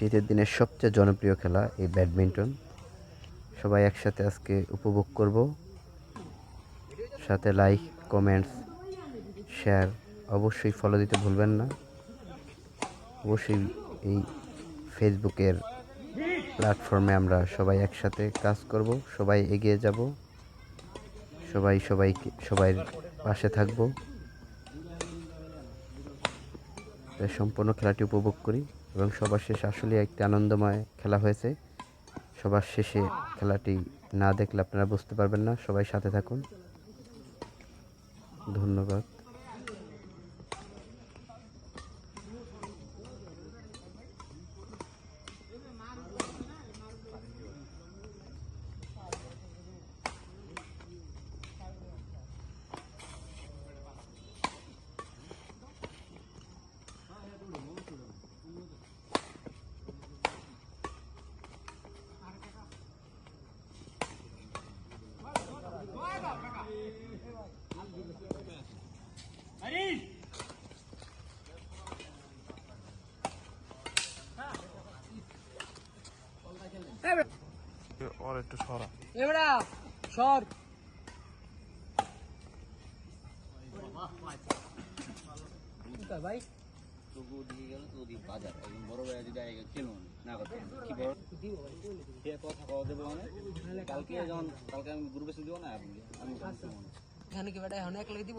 শীতের দিনের সবচেয়ে জনপ্রিয় খেলা এই ব্যাডমিন্টন। সবাই একসাথে আজকে উপভোগ করব। সাথে লাইক, কমেন্টস, শেয়ার অবশ্যই ফলো দিতে ভুলবেন না। অবশ্যই এই ফেসবুকের প্ল্যাটফর্মে আমরা সবাই একসাথে কাজ করব, সবাই এগিয়ে যাব, সবাই সবাইকে, সবাই পাশে থাকব। সম্পূর্ণ খেলাটি উপভোগ করি। এবং সবার শেষে আসলে একটি আনন্দময় খেলা হয়েছে। সবার শেষে খেলাটি না দেখলে আপনারা বুঝতে পারবেন না। সবাই সাথে থাকুন। ধন্যবাদ ওর একটু সরা এবারা সর কোথায় ভাই তবু দিকে গেল তো ওদিকে বাজার একদম বড় ভাই যদি আগে কেন না করতে কি বড় দিব ভাই বলে দিবো। সে কথা কওয়া দেবে মানে কালকে যখন কালকে আমি গ্রুপে দিব না আমি এখানে কি বেটা এখন একলাই দিব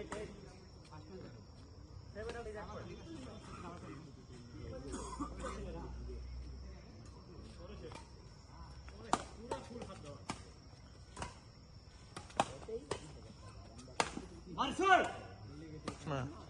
কোন না